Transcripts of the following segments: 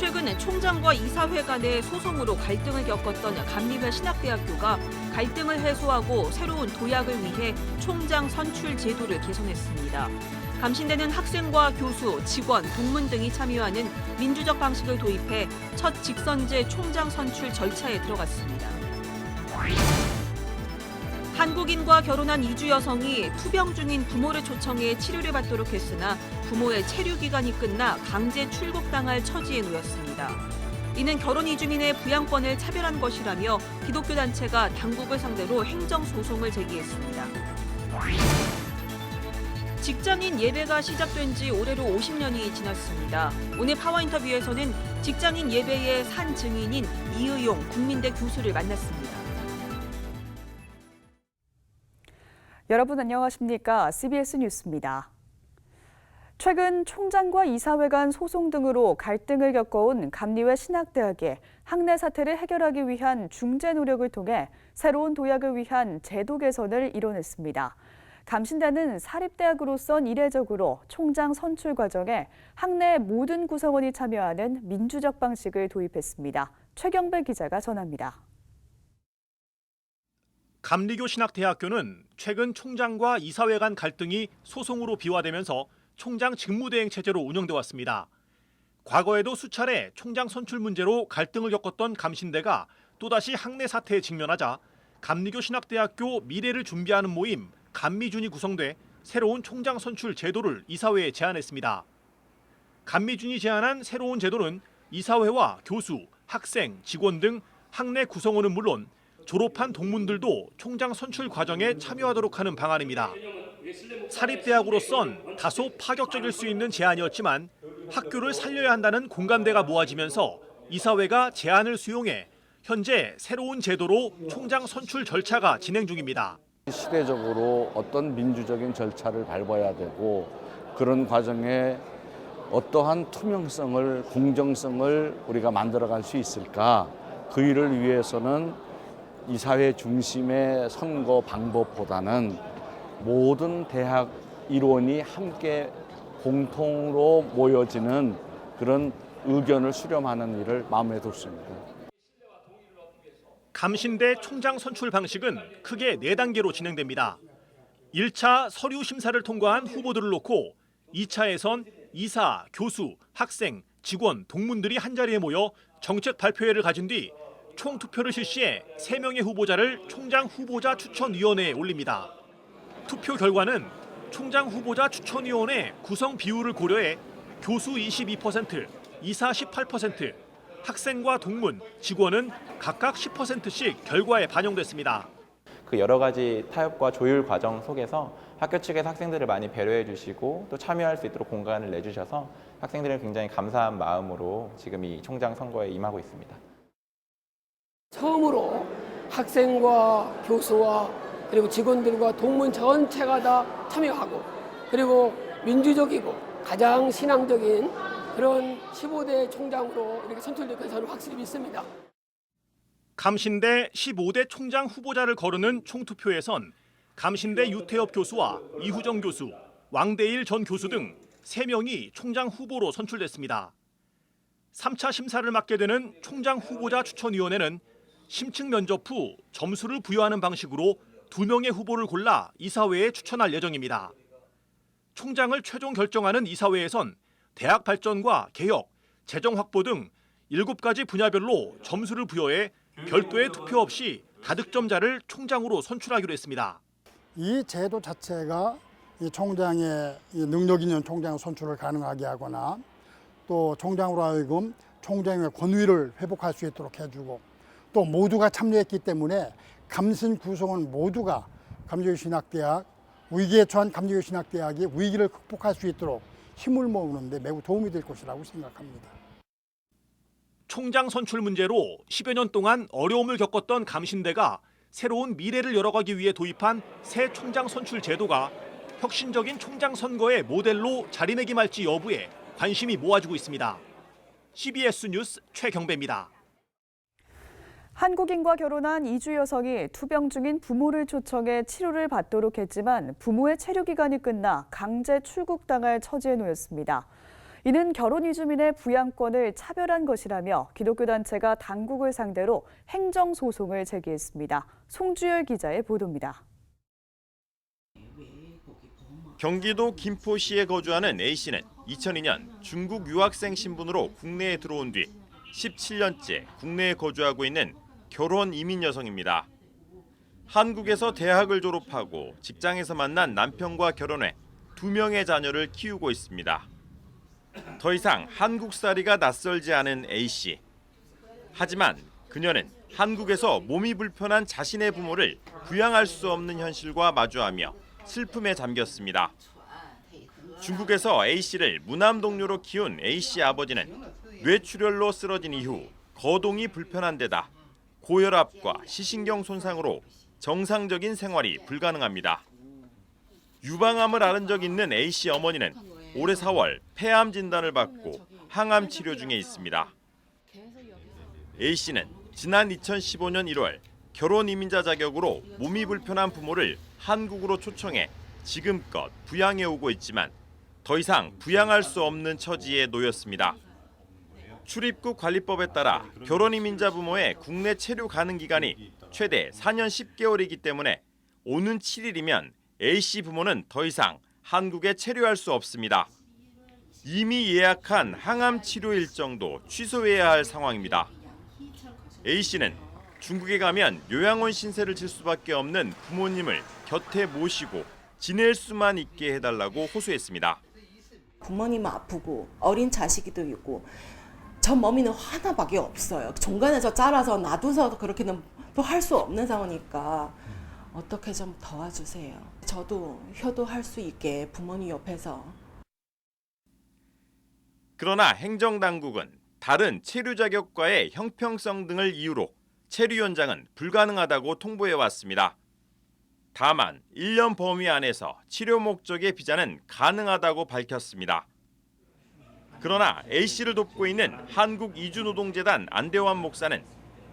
최근 총장과 이사회 간의 소송으로 갈등을 겪었던 감리회 신학대학교가 갈등을 해소하고 새로운 도약을 위해 총장 선출 제도를 개선했습니다. 감신대는 학생과 교수, 직원, 동문 등이 참여하는 민주적 방식을 도입해 첫 직선제 총장 선출 절차에 들어갔습니다. 한국인과 결혼한 이주 여성이 투병 중인 부모를 초청해 치료를 받도록 했으나 부모의 체류 기간이 끝나 강제 출국당할 처지에 놓였습니다. 이는 결혼 이주민의 부양권을 차별한 것이라며 기독교 단체가 당국을 상대로 행정 소송을 제기했습니다. 직장인 예배가 시작된 지 올해로 50년이 지났습니다. 오늘 파워 인터뷰에서는 직장인 예배의 산 증인인 이의용 국민대 교수를 만났습니다. 여러분 안녕하십니까? CBS 뉴스입니다. 최근 총장과 이사회 간 소송 등으로 갈등을 겪어온 감리회 신학대학이 학내 사태를 해결하기 위한 중재 노력을 통해 새로운 도약을 위한 제도 개선을 이뤄냈습니다. 감신대는 사립대학으로선 이례적으로 총장 선출 과정에 학내 모든 구성원이 참여하는 민주적 방식을 도입했습니다. 최경배 기자가 전합니다. 감리교 신학대학교는 최근 총장과 이사회 간 갈등이 소송으로 비화되면서 총장 직무대행 체제로 운영돼 왔습니다. 과거에도 수차례 총장 선출 문제로 갈등을 겪었던 감신대가 또다시 학내 사태에 직면하자 감리교 신학대학교 미래를 준비하는 모임 감미준이 구성돼 새로운 총장 선출 제도를 이사회에 제안했습니다. 감미준이 제안한 새로운 제도는 이사회와 교수, 학생, 직원 등 학내 구성원은 물론 졸업한 동문들도 총장 선출 과정에 참여하도록 하는 방안입니다. 사립대학으로선 다소 파격적일 수 있는 제안이었지만 학교를 살려야 한다는 공감대가 모아지면서 이사회가 제안을 수용해 현재 새로운 제도로 총장 선출 절차가 진행 중입니다. 시대적으로 어떤 민주적인 절차를 밟아야 되고 그런 과정에 어떠한 투명성을 공정성을 우리가 만들어갈 수 있을까 그 일을 위해서는 이사회 중심의 선거 방법보다는 모든 대학 일원이 함께 공통으로 모여지는 그런 의견을 수렴하는 일을 마음에 뒀습니다. 감신대 총장 선출 방식은 크게 네 단계로 진행됩니다. 1차 서류 심사를 통과한 후보들을 놓고 2차에선 이사, 교수, 학생, 직원, 동문들이 한자리에 모여 정책 발표회를 가진 뒤 총투표를 실시해 3명의 후보자를 총장 후보자 추천위원회에 올립니다. 투표 결과는 총장 후보자 추천위원회 구성 비율을 고려해 교수 22%, 이사 18%, 학생과 동문, 직원은 각각 10%씩 결과에 반영됐습니다. 그 여러 가지 타협과 조율 과정 속에서 학교 측에서 학생들을 많이 배려해 주시고 또 참여할 수 있도록 공간을 내주셔서 학생들은 굉장히 감사한 마음으로 지금 이 총장 선거에 임하고 있습니다. 처음으로 학생과 교수와 그리고 직원들과 동문 전체가 다 참여하고 그리고 민주적이고 가장 신앙적인 그런 15대 총장으로 이렇게 선출될 것을 확실히 믿습니다. 감신대 15대 총장 후보자를 거르는 총투표에선 감신대 유태엽 교수와 이후정 교수, 왕대일 전 교수 등 3명이 총장 후보로 선출됐습니다. 3차 심사를 맡게 되는 총장 후보자 추천위원회는 심층 면접 후 점수를 부여하는 방식으로 2명의 후보를 골라 이사회에 추천할 예정입니다. 총장을 최종 결정하는 이사회에선 대학 발전과 개혁, 재정 확보 등 7가지 분야별로 점수를 부여해 별도의 투표 없이 다득점자를 총장으로 선출하기로 했습니다. 이 제도 자체가 이 총장의 이 능력 있는 총장 선출을 가능하게 하거나 또 총장으로 하여금 총장의 권위를 회복할 수 있도록 해주고 또 모두가 참여했기 때문에 감신 구성원 모두가 감리교신학대학 위기에 처한 감리교신학대학이 위기를 극복할 수 있도록 힘을 모으는데 매우 도움이 될 것이라고 생각합니다. 총장 선출 문제로 10여 년 동안 어려움을 겪었던 감신대가 새로운 미래를 열어가기 위해 도입한 새 총장 선출 제도가 혁신적인 총장 선거의 모델로 자리매김할지 여부에 관심이 모아지고 있습니다. CBS 뉴스 최경배입니다. 한국인과 결혼한 이주 여성이 투병 중인 부모를 초청해 치료를 받도록 했지만 부모의 체류 기간이 끝나 강제 출국당할 처지에 놓였습니다. 이는 결혼 이주민의 부양권을 차별한 것이라며 기독교 단체가 당국을 상대로 행정 소송을 제기했습니다. 송주열 기자의 보도입니다. 경기도 김포시에 거주하는 A 씨는 2002년 중국 유학생 신분으로 국내에 들어온 뒤 17년째 국내에 거주하고 있는 결혼 이민 여성입니다. 한국에서 대학을 졸업하고 직장에서 만난 남편과 결혼해 두 명의 자녀를 키우고 있습니다. 더 이상 한국살이가 낯설지 않은 A 씨. 하지만 그녀는 한국에서 몸이 불편한 자신의 부모를 부양할 수 없는 현실과 마주하며 슬픔에 잠겼습니다. 중국에서 A 씨를 무남 동료로 키운 A 씨 아버지는 뇌출혈로 쓰러진 이후 거동이 불편한 데다 고혈압과 시신경 손상으로 정상적인 생활이 불가능합니다. 유방암을 앓은 적 있는 A 씨 어머니는 올해 4월 폐암 진단을 받고 항암 치료 중에 있습니다. A 씨는 지난 2015년 1월 결혼 이민자 자격으로 몸이 불편한 부모를 한국으로 초청해 지금껏 부양해 오고 있지만 더 이상 부양할 수 없는 처지에 놓였습니다. 출입국 관리법에 따라 결혼 이민자 부모의 국내 체류 가능 기간이 최대 4년 10개월이기 때문에 오는 7일이면 A 씨 부모는 더 이상 한국에 체류할 수 없습니다. 이미 예약한 항암 치료 일정도 취소해야 할 상황입니다. A 씨는 중국에 가면 요양원 신세를 질 수밖에 없는 부모님을 곁에 모시고 지낼 수만 있게 해달라고 호소했습니다. 부모님은 아프고 어린 자식이도 있고 저 머미는 하나밖에 없어요. 중간에서 잘라서 놔둬서 그렇게는 또 할 수 없는 상황이니까 어떻게 좀 도와주세요. 저도 효도할 수 있게 부모님 옆에서 그러나 행정당국은 다른 체류 자격과의 형평성 등을 이유로 체류 연장은 불가능하다고 통보해 왔습니다. 다만 1년 범위 안에서 치료 목적의 비자는 가능하다고 밝혔습니다. 그러나 A 씨를 돕고 있는 한국 이주노동재단 안대환 목사는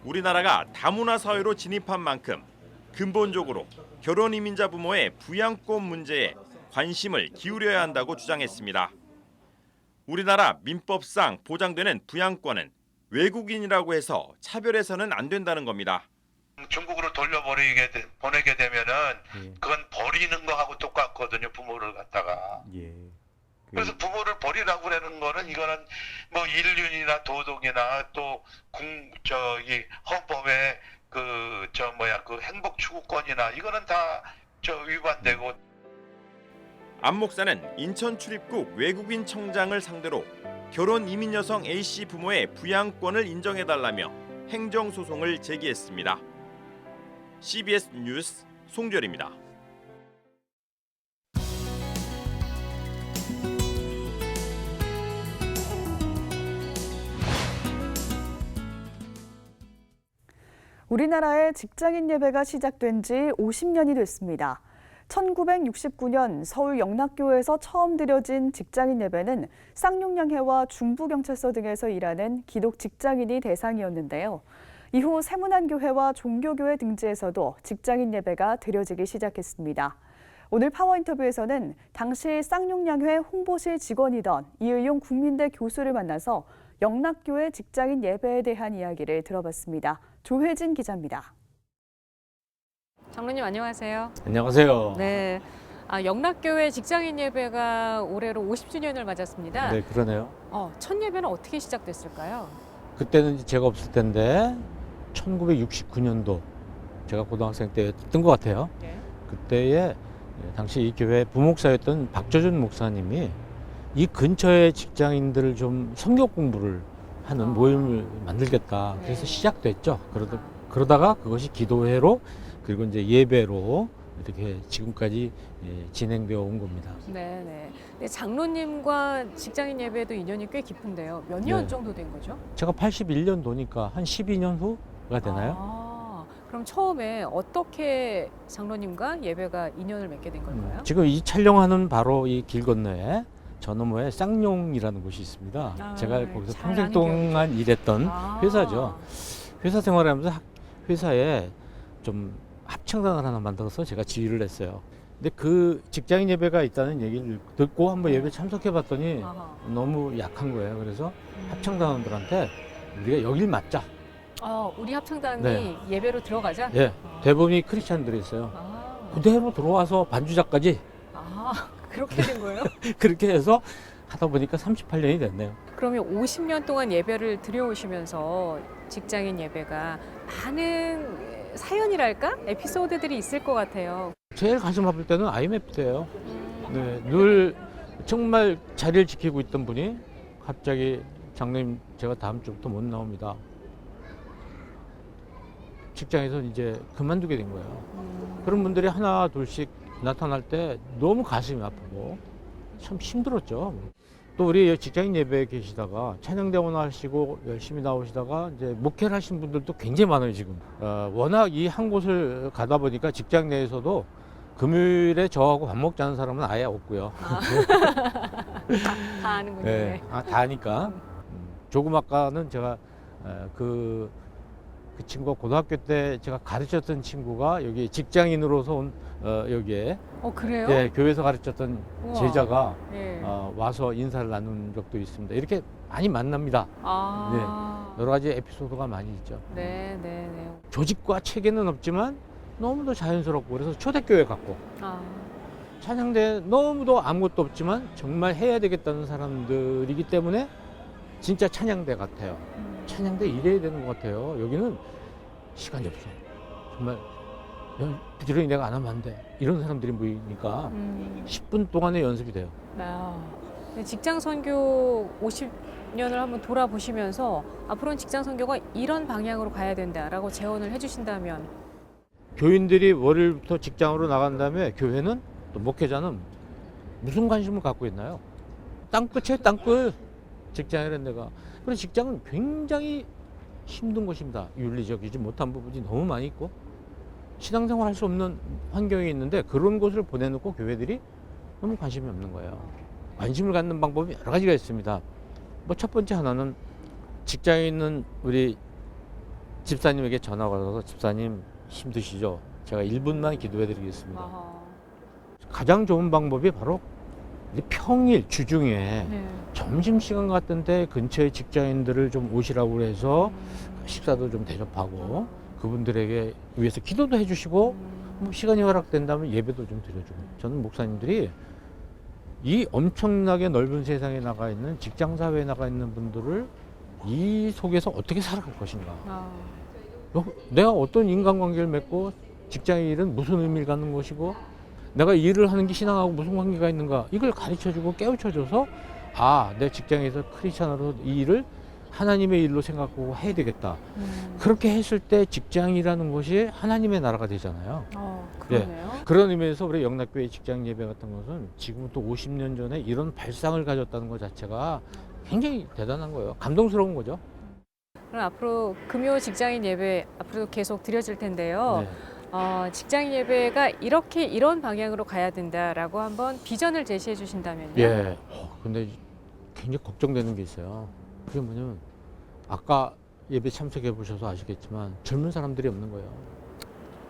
우리나라가 다문화 사회로 진입한 만큼 근본적으로 결혼 이민자 부모의 부양권 문제에 관심을 기울여야 한다고 주장했습니다. 우리나라 민법상 보장되는 부양권은 외국인이라고 해서 차별해서는 안 된다는 겁니다. 중국으로 돌려보내게 되- 보내게 되면은 예. 그건 버리는 거하고 똑같거든요 부모를 갖다가 예. 그- 그래서 부모를 버리라고 그러는 거는 이거는 뭐 인륜이나 도덕이나 또 공 저기 헌법의 그저 뭐야 그 행복 추구권이나 이거는 다 저 위반되고 안 목사는 인천 출입국 외국인 청장을 상대로 결혼 이민 여성 A 씨 부모의 부양권을 인정해 달라며 행정 소송을 제기했습니다. CBS 뉴스 송별입니다. 우리나라의 직장인 예배가 시작된 지 50년이 됐습니다. 1969년 서울 영락교에서 처음 드려진 직장인 예배는 쌍용양회와 중부경찰서 등에서 일하는 기독 직장인이 대상이었는데요. 이후 세문안교회와 종교교회 등지에서도 직장인 예배가 드려지기 시작했습니다. 오늘 파워 인터뷰에서는 당시 쌍용양회 홍보실 직원이던 이의용 국민대 교수를 만나서 영락교회 직장인 예배에 대한 이야기를 들어봤습니다. 조혜진 기자입니다. 장로님 안녕하세요. 안녕하세요. 네. 아, 영락교회 직장인 예배가 올해로 50주년을 맞았습니다. 네, 그러네요. 어, 첫 예배는 어떻게 시작됐을까요? 그때는 제가 없을 때인데 1969년도 제가 고등학생 때였던 것 같아요. 네. 그때에 당시 이 교회 부목사였던 박조준 목사님이 이 근처에 직장인들을 좀 성경 공부를 하는 아. 모임을 만들겠다. 네. 그래서 시작됐죠. 그러다, 그러다가 그것이 기도회로 그리고 이제 예배로 이렇게 지금까지 예, 진행되어 온 겁니다. 네, 네. 네, 장로님과 직장인 예배도 인연이 꽤 깊은데요. 몇년 네. 정도 된 거죠? 제가 81년도니까 한 12년 후가 되나요? 아, 그럼 처음에 어떻게 장로님과 예배가 인연을 맺게 된 걸까요? 음, 지금 이 촬영하는 바로 이 길 건너에 저 너머에 쌍용이라는 곳이 있습니다. 아, 제가 거기서 잘 평생 아는 동안 일했던 아. 회사죠. 회사 생활을 하면서 학- 회사에 좀 합창단을 하나 만들어서 제가 지휘를 했어요. 근데 그 직장인 예배가 있다는 얘기를 듣고 한번 예배 참석해 봤더니 아하. 너무 약한 거예요. 그래서 합창단원들한테 우리가 여길 맡자. 어, 우리 합창단이 네. 예배로 들어가자. 예, 대부분이 크리스찬들이 있어요. 아, 그대로 들어와서 반주자까지 아, 그렇게 된 거예요? 그렇게 해서 하다 보니까 38년이 됐네요. 그러면 50년 동안 예배를 드려오시면서 직장인 예배가 많은 사연이랄까? 에피소드들이 있을 것 같아요. 제일 가슴 아플 때는 IMF 때예요. 네, 늘 정말 자리를 지키고 있던 분이 갑자기 장로님 제가 다음 주부터 못 나옵니다. 직장에서 이제 그만두게 된 거예요. 그런 분들이 하나 둘씩 나타날 때 너무 가슴이 아프고 참 힘들었죠. 또 우리 직장인 예배에 계시다가 찬양대원 하시고 열심히 나오시다가 이제 목회를 하신 분들도 굉장히 많아요 지금. 어, 워낙 이 한 곳을 가다 보니까 직장 내에서도 금요일에 저하고 밥 먹자는 사람은 아예 없고요. 다 아는군요. 네. 네. 아, 다 아니까. 음, 조금 아까는 제가 어, 그, 그 친구가 고등학교 때 제가 가르쳤던 친구가 여기 직장인으로서 온 어, 여기에 어, 그래요? 예, 교회에서 가르쳤던 우와. 제자가 네. 어, 와서 인사를 나눈 적도 있습니다. 이렇게 많이 만납니다. 아. 여러 가지 에피소드가 많이 있죠. 네, 네, 네. 조직과 체계는 없지만 너무도 자연스럽고 그래서 초대교회 같고 아. 찬양대 너무도 아무것도 없지만 정말 해야 되겠다는 사람들이기 때문에 진짜 찬양대 같아요. 찬양대 일해야 되는 것 같아요. 여기는 시간이 없어. 정말 연- 부지런히 내가 안 하면 안 돼. 이런 사람들이 모이니까 음. 10분 동안의 연습이 돼요. 아. 네, 직장 선교 50년을 한번 돌아보시면서 앞으로는 직장 선교가 이런 방향으로 가야 된다라고 제언을 해주신다면 교인들이 월요일부터 직장으로 나간 다음에 교회는 또 목회자는 무슨 관심을 갖고 있나요? 땅끝에 땅끝 직장이라는 데가 그래서 직장은 굉장히 힘든 곳입니다. 윤리적이지 못한 부분이 너무 많이 있고 신앙생활 할 수 없는 환경이 있는데 그런 곳을 보내놓고 교회들이 너무 관심이 없는 거예요. 관심을 갖는 방법이 여러 가지가 있습니다. 뭐 첫 번째 하나는 직장에 있는 우리 집사님에게 전화가 와서 집사님 힘드시죠? 제가 1분만 기도해 드리겠습니다. 가장 좋은 방법이 바로 이 평일 주중에 네. 점심 시간 같은데 근처에 직장인들을 좀 오시라고 해서 식사도 좀 대접하고 그분들에게 위해서 기도도 해주시고 뭐 시간이 허락된다면 예배도 좀 드려주고 저는 목사님들이 이 엄청나게 넓은 세상에 나가 있는 직장 사회에 나가 있는 분들을 이 속에서 어떻게 살아갈 것인가 아. 어, 내가 어떤 인간관계를 맺고 직장의 일은 무슨 의미를 갖는 것이고 내가 일을 하는 게 신앙하고 무슨 관계가 있는가 이걸 가르쳐주고 깨우쳐줘서 아 내 직장에서 크리스찬으로 이 일을 하나님의 일로 생각하고 해야 되겠다 음. 그렇게 했을 때 직장이라는 것이 하나님의 나라가 되잖아요 어, 그러네요. 그런 의미에서 우리 영락교회 직장 예배 같은 것은 지금부터 50년 전에 이런 발상을 가졌다는 것 자체가 굉장히 대단한 거예요 감동스러운 거죠 그럼 앞으로 금요 직장인 예배 앞으로 계속 드려질 텐데요. 네. 어, 직장인 예배가 이렇게 이런 방향으로 가야 된다라고 한번 비전을 제시해 주신다면요. 예. 어, 근데 굉장히 걱정되는 게 있어요. 그게 뭐냐면 아까 예배 참석해 보셔서 아시겠지만 젊은 사람들이 없는 거예요.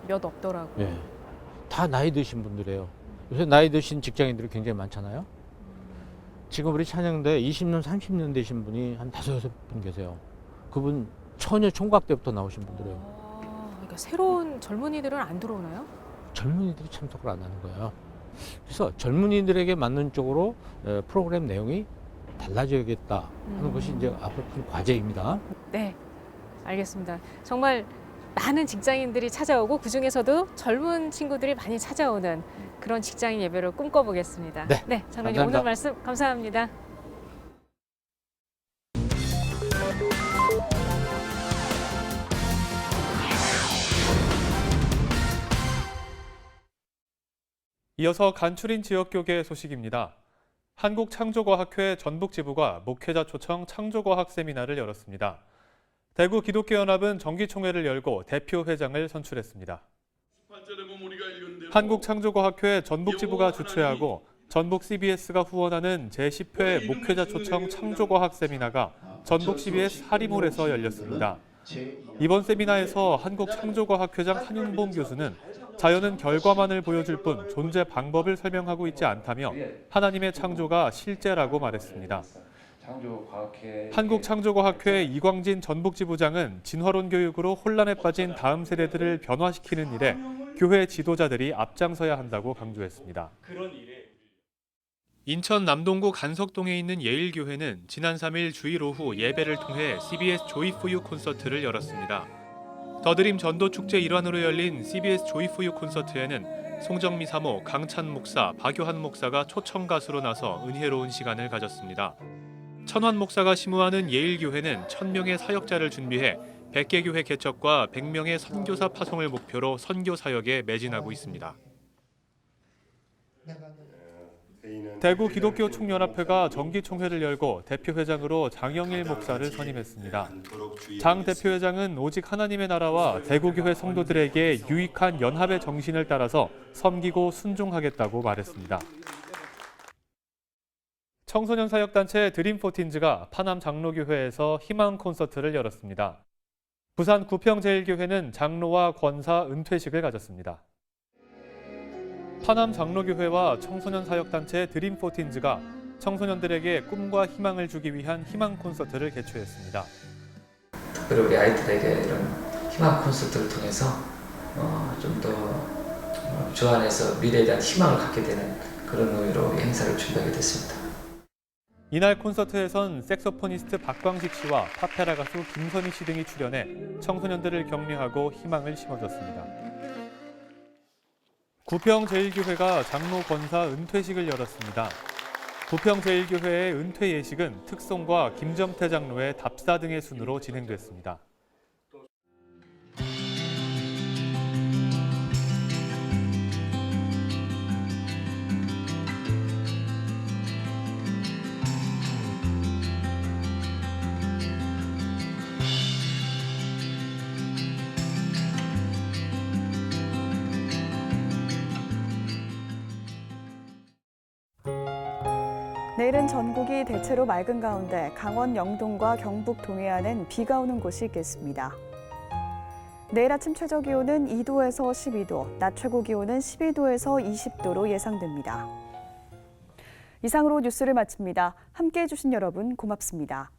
몇 없더라고요. 예. 다 나이 드신 분들이에요. 요새 나이 드신 직장인들이 굉장히 많잖아요. 지금 우리 찬양대 20년, 30년 되신 분이 한 다섯 여섯 분 계세요. 그분 처녀 총각 때부터 나오신 분들이에요. 새로운 젊은이들은 안 들어오나요? 젊은이들이 참석을 안 하는 거예요. 그래서 젊은이들에게 맞는 쪽으로 에, 프로그램 내용이 달라져야겠다 하는 음. 것이 이제 앞으로 큰 과제입니다. 네, 알겠습니다. 정말 많은 직장인들이 찾아오고 그 중에서도 젊은 친구들이 많이 찾아오는 그런 직장인 예배를 꿈꿔보겠습니다. 네, 장로님 감사합니다. 오늘 말씀 감사합니다. 이어서 간추린 지역교계 소식입니다. 한국창조과학회 전북지부가 목회자 초청 창조과학 세미나를 열었습니다. 대구 기독교연합은 정기총회를 열고 대표 회장을 선출했습니다. 한국창조과학회 전북지부가 주최하고 전북 CBS가 후원하는 제10회 목회자 초청 창조과학 세미나가 전북 CBS 하리몰에서 열렸습니다. 이번 세미나에서 한국창조과학회장 한윤봉 교수는 자연은 결과만을 보여줄 뿐 존재 방법을 설명하고 있지 않다며 하나님의 창조가 실제라고 말했습니다. 한국창조과학회 이광진 전북지부장은 진화론 교육으로 혼란에 빠진 다음 세대들을 변화시키는 일에 교회 지도자들이 앞장서야 한다고 강조했습니다. 인천 남동구 간석동에 있는 예일교회는 지난 3일 주일 오후 예배를 통해 CBS 조이 포유 콘서트를 열었습니다. 더드림 전도 축제 일환으로 열린 CBS 조이 포유 콘서트에는 송정미 사모, 강찬 목사, 박효한 목사가 초청 가수로 나서 은혜로운 시간을 가졌습니다. 천환 목사가 심우하는 예일교회는 1000명의 사역자를 준비해 100개 교회 개척과 100명의 선교사 파송을 목표로 선교 사역에 매진하고 있습니다. 대구 기독교 총연합회가 정기 총회를 열고 대표 회장으로 장영일 목사를 선임했습니다. 장 대표 회장은 오직 하나님의 나라와 대구 교회 성도들에게 유익한 연합의 정신을 따라서 섬기고 순종하겠다고 말했습니다. 청소년 사역단체 드림포틴즈가 파남 장로교회에서 희망 콘서트를 열었습니다. 부산 구평제일교회는 장로와 권사 은퇴식을 가졌습니다. 파남 장로교회와 청소년 사역단체 드림포틴즈가 청소년들에게 꿈과 희망을 주기 위한 희망 콘서트를 개최했습니다. 그리고 우리 아이들에게 이런 희망 콘서트를 통해서 어, 좀더 어, 주 안에서 미래에 대한 희망을 갖게 되는 그런 의미로 이 행사를 준비하게 됐습니다. 이날 콘서트에선 색소포니스트 박광식 씨와 파페라 가수 김선희 씨 등이 출연해 청소년들을 격려하고 희망을 심어줬습니다. 구평제일교회가 장로 권사 은퇴식을 열었습니다. 구평제일교회의 은퇴 예식은 특송과 김정태 장로의 답사 등의 순으로 진행됐습니다. 내일은 전국이 대체로 맑은 가운데 강원 영동과 경북 동해안은 비가 오는 곳이 있겠습니다. 내일 아침 최저 기온은 2도에서 12도, 낮 최고 기온은 12도에서 20도로 예상됩니다. 이상으로 뉴스를 마칩니다. 함께 해 주신 여러분 고맙습니다.